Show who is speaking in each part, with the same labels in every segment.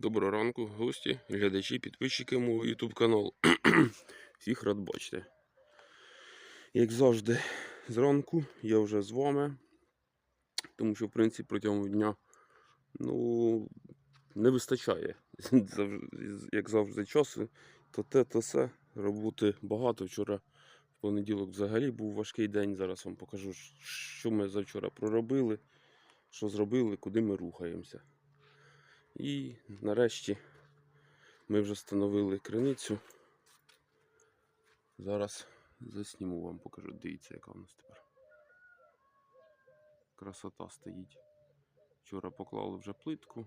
Speaker 1: Доброго ранку, гості, глядачі, підписчики мого YouTube каналу. Всіх рад бачити. Як завжди, зранку я вже з вами, тому що, в принципі, протягом дня ну, не вистачає, як завжди, часу. То те, то все. Роботи багато. Вчора в понеділок взагалі був важкий день. Зараз вам покажу, що ми завчора проробили, що зробили, куди ми рухаємося. І нарешті ми вже встановили криницю. Зараз засніму вам, покажу. Дивіться, яка у нас тепер. Красота стоїть. Вчора поклали вже плитку,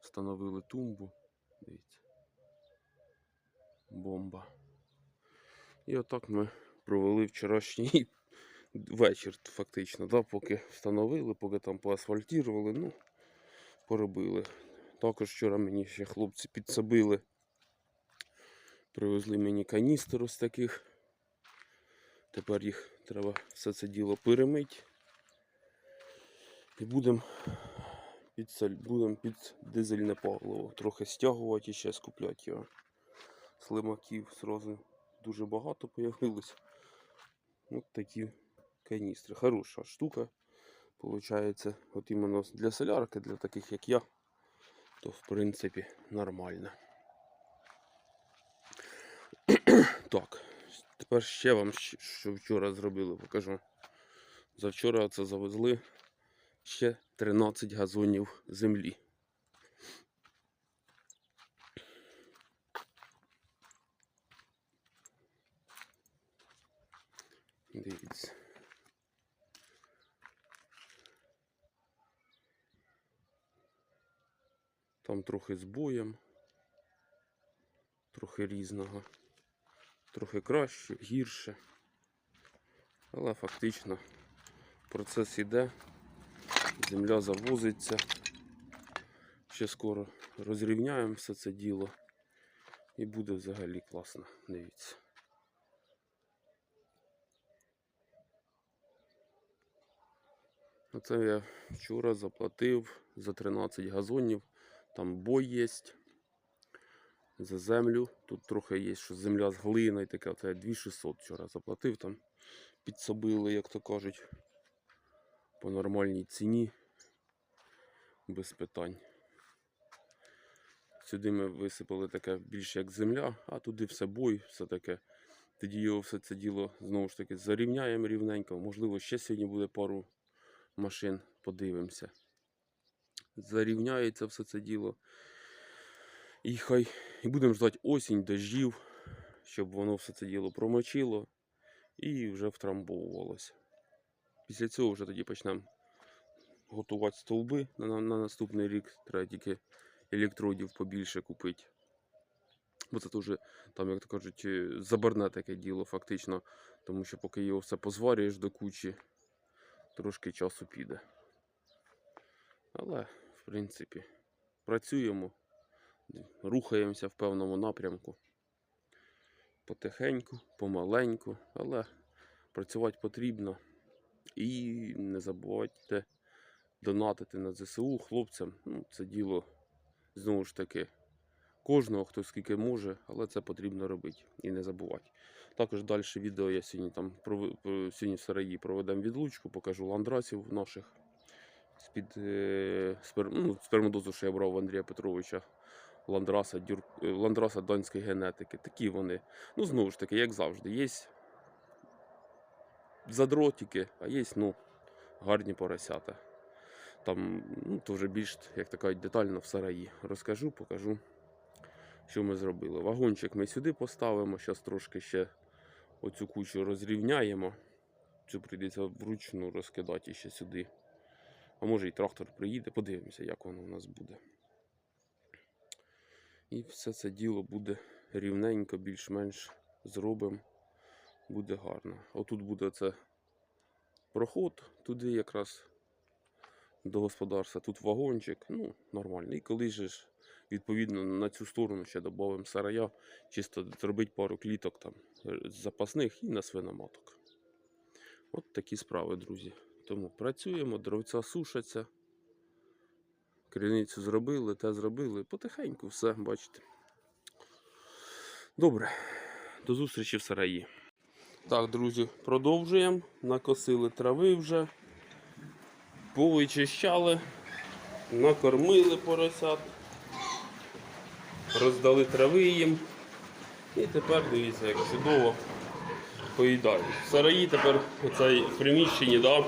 Speaker 1: встановили тумбу. Дивіться. Бомба. І отак ми провели вчорашній вечір, фактично, да, поки встановили, поки там поасфальтували. Ну, поробили. Також вчора мені ще хлопці підсобили. Привезли мені каністру з таких. Тепер їх треба все це діло перемити. І будемо під, будем під дизельне паливо. Трохи стягувати і ще скупляти його. Слимаків зразу дуже багато появилось. Ось такі каністри. Хороша штука. Получається, от іменно для солярки, для таких як я, то в принципі нормально. так, тепер ще вам, що вчора зробили, покажу. Завчора це завезли ще 13 газонів землі. Дивіться. Там трохи з боєм, трохи різного, трохи краще, гірше. Але фактично процес іде, земля завозиться. Ще скоро розрівняємо все це діло і буде взагалі класно. Дивіться. Оце я вчора заплатив за 13 газонів. Там бой є. За землю. Тут трохи є, що земля з глина і таке. Це 2600 вчора заплатив там. Підсобили, як то кажуть. По нормальній ціні. Без питань. Сюди ми висипали таке більше як земля, а туди все бой, все таке. Тоді його все це діло знову ж таки зарівняємо рівненько. Можливо, ще сьогодні буде пару машин, подивимося. Зарівняється все це діло. І хай і будемо ждати осінь, дождів, щоб воно все це діло промочило і вже втрамбовувалося. Після цього вже тоді почнемо готувати стовби на, на, на наступний рік. Треба тільки електродів побільше купити. Бо це теж, там, як то кажуть, е, забарне таке діло, фактично. Тому що поки його все позварюєш до кучі, трошки часу піде. Але, в принципі, працюємо, рухаємося в певному напрямку. Потихеньку, помаленьку, але працювати потрібно. І не забувайте донатити на ЗСУ хлопцям. Ну, це діло знову ж таки кожного, хто скільки може, але це потрібно робити і не забувати. Також далі відео я сьогодні там сьогодні в Сараї проведемо відлучку, покажу ландрасів наших з-під е, спер, ну, спермодозу, що я брав в Андрія Петровича. Ландраса, дюр, е, ландраса данської генетики. Такі вони. Ну, знову ж таки, як завжди, є задротики, а є ну, гарні поросята. Там, ну, то вже більш, як кажуть, детально в сараї. Розкажу, покажу, що ми зробили. Вагончик ми сюди поставимо. Зараз трошки ще оцю кучу розрівняємо. Цю прийдеться вручну розкидати ще сюди. А може і трактор приїде, подивимося, як воно у нас буде. І все це діло буде рівненько, більш-менш зробимо. Буде гарно. Отут буде це проход, туди якраз до господарства. Тут вагончик, ну, нормально. І коли ж, відповідно, на цю сторону ще додамо сарая, чисто зробити пару кліток там е, запасних і на свиноматок. От такі справи, друзі. Тому працюємо, дровця сушаться. Криницю зробили, те зробили. Потихеньку все, бачите. Добре. До зустрічі в сараї. Так, друзі, продовжуємо. Накосили трави вже. Повичищали, накормили поросят, роздали трави їм. І тепер дивіться, як чудово поїдають. В сараї тепер в приміщенні, да,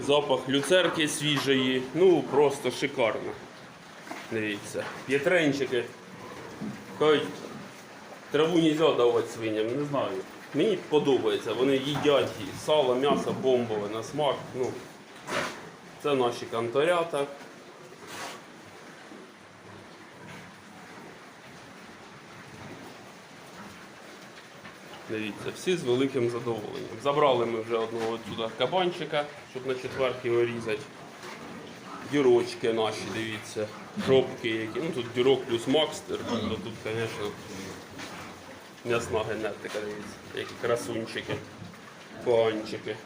Speaker 1: запах люцерки свіжої, ну просто шикарно. Дивіться, п'ятренчики. Кажуть, траву не можна давати свиням, не знаю. Мені подобається, вони їдять сало, м'ясо бомбове на смак. Ну, це наші канторята. Дивіться, всі з великим задоволенням. Забрали ми вже одного сюди кабанчика, щоб на четверки вирізати. Дірочки наші, дивіться, жопки які. Ну тут дірок плюс макстер, то тут, звісно, м'ясна генетика, дивіться, які красунчики, поганчики.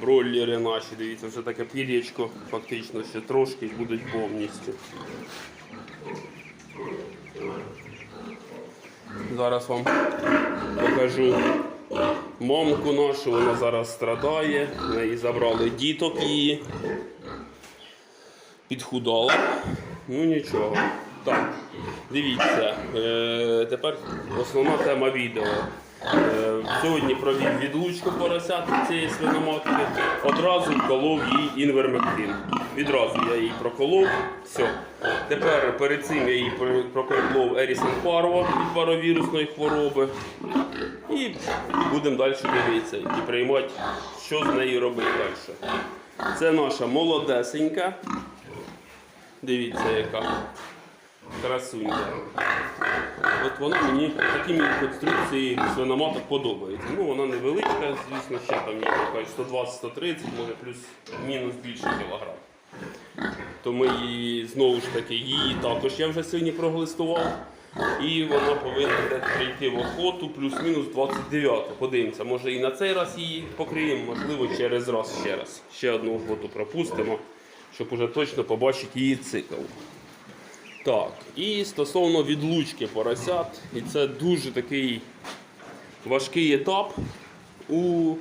Speaker 1: Бройлери наші, дивіться, вже таке пір'ячко, фактично ще трошки будуть повністю. Зараз вам покажу мамку нашу, вона зараз страдає, в неї забрали діток її. Підхудала. Ну нічого. Дивіться, е, тепер основна тема відео. Е, сьогодні провів відлучку поросят цієї свиноматки, одразу вколов їй інвермектин. Відразу я її проколов. Все. Тепер перед цим я її проколов Ерісон Парво від паровірусної хвороби. І будемо далі дивитися і приймати, що з нею робити далі. Це наша молодесенька. Дивіться, яка красунька. От вона мені такі конструкції свиноматок подобається. Ну, вона невеличка, звісно, ще там є 120-130, може плюс-мінус більше кілограм. То ми її знову ж таки її також я вже сьогодні проглистував. І вона повинна прийти в охоту плюс-мінус 29. Подивимося, може і на цей раз її покриємо, можливо, через раз ще раз. Ще одну охоту пропустимо, щоб уже точно побачити її цикл. Так, і стосовно відлучки поросят, і це дуже такий важкий етап у,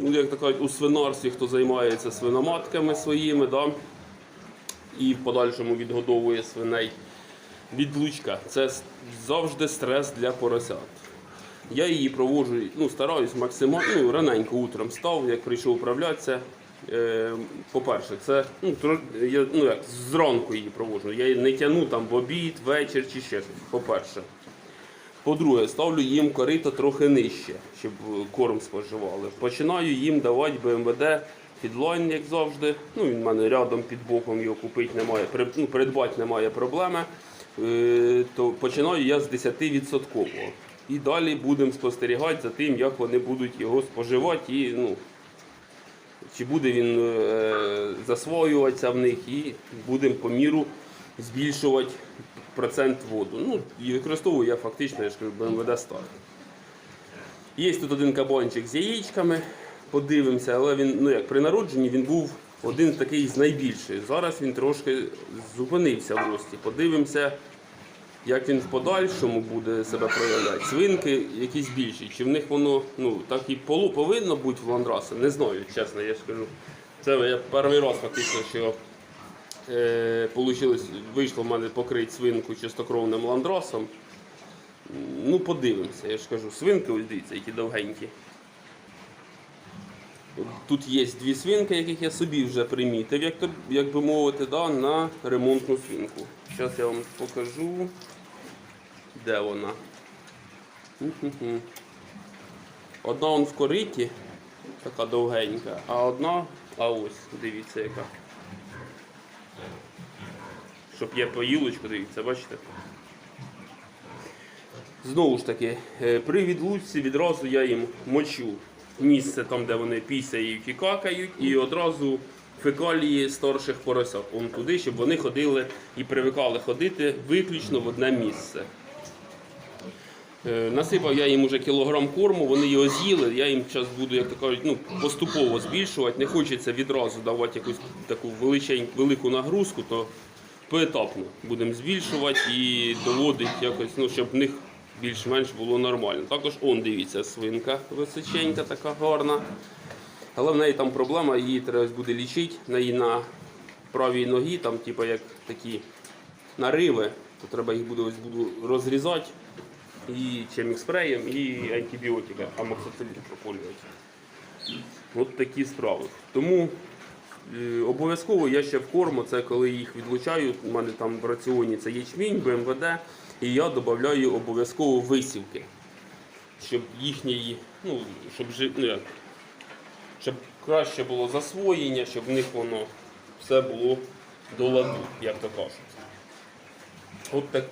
Speaker 1: ну, як то кажуть, у свинарстві, хто займається свиноматками своїми, да? і в подальшому відгодовує свиней. Відлучка це завжди стрес для поросят. Я її проводжу, ну, стараюсь максимально ну, раненько утром став, як прийшов управлятися. Е, по-перше, це ну, я, ну, як, зранку її проводжу. Я її не тяну там в обід, вечір чи ще щось. По-перше. По-друге, ставлю їм корито трохи нижче, щоб е, корм споживали. Починаю їм давати БМВД фідлайн, як завжди. Ну, він в мене рядом під боком його купити немає, ну, придбати немає проблеми. Е, то починаю я з 10%. І далі будемо спостерігати за тим, як вони будуть його споживати і ну, чи буде він е, засвоюватися в них, і будемо по міру збільшувати процент воду. Ну, і використовую я фактично, я ж кажу, БМВД старт. Є тут один кабанчик з яєчками, подивимося, але він, ну як при народженні він був один такий з найбільших. Зараз він трошки зупинився в рості. Подивимося, як він в подальшому буде себе проявляти. Свинки якісь більші. Чи в них воно ну, так і полу повинно бути в ландраси? Не знаю, чесно, я скажу. Це я перший раз фактично, що е, получилось, вийшло в мене покрити свинку чистокровним ландрасом. Ну, подивимося, я ж кажу, свинки, ось дивіться, які довгенькі. Тут є дві свинки, яких я собі вже примітив, як, як би мовити, да, на ремонтну свинку. Зараз я вам покажу, де вона. Одна он в кориті, така довгенька, а одна, а ось, дивіться яка. Щоб є поїлочку, дивіться, бачите? Знову ж таки, е, при відлучці відразу я їм мочу місце там, де вони пісяють і какають, і одразу фекалії старших поросят. Он туди, щоб вони ходили і привикали ходити виключно в одне місце. Е, Насипав я їм уже кілограм корму, вони його з'їли. Я їм зараз буду, як то кажуть, ну, поступово збільшувати. Не хочеться відразу давати якусь таку величень, велику нагрузку, то поетапно будемо збільшувати і доводити якось, ну, щоб в них більш-менш було нормально. Також он, дивіться, свинка височенька, така гарна. Але в неї там проблема, її треба буде лічити. В на правій ногі, там, типу, як такі нариви, то треба їх буде, ось буду розрізати і чимік спреєм, і антибіотика, амоксицилін проколювати. От такі справи. Тому е, обов'язково я ще в корму, це коли їх відлучаю, у мене там в раціоні це ячмінь, БМВД, і я додаю обов'язково висівки, щоб їхній, ну, щоб, ну, щоб краще було засвоєння, щоб в них воно все було до ладу, як то кажуть. От, так,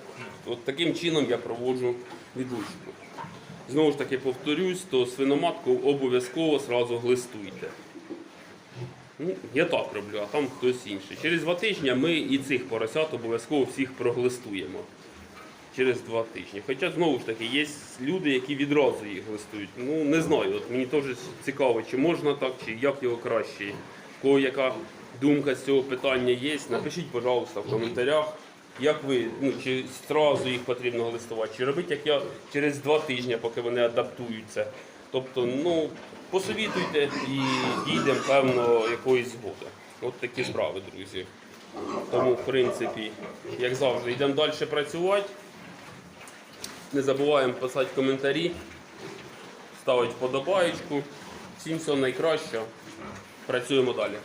Speaker 1: от таким чином я проводжу відлучку. Знову ж таки повторюсь, то свиноматку обов'язково сразу глистуйте. Ну, я так роблю, а там хтось інший. Через два тижні ми і цих поросят обов'язково всіх проглистуємо. Через два тижні. Хоча знову ж таки є люди, які відразу їх глистують. Ну не знаю, от мені теж цікаво, чи можна так, чи як його краще. Кого яка думка з цього питання є, напишіть, пожалуйста, в коментарях. Як ви, ну чи одразу їх потрібно глистувати, чи робити, як я через два тижні, поки вони адаптуються. Тобто, ну, посовітуйте і дійдемо певно якоїсь згоди. От такі справи, друзі. Тому, в принципі, як завжди, йдемо далі працювати. Не забуваємо писати коментарі, ставити вподобаєчку. Всім всього найкращого. Працюємо далі.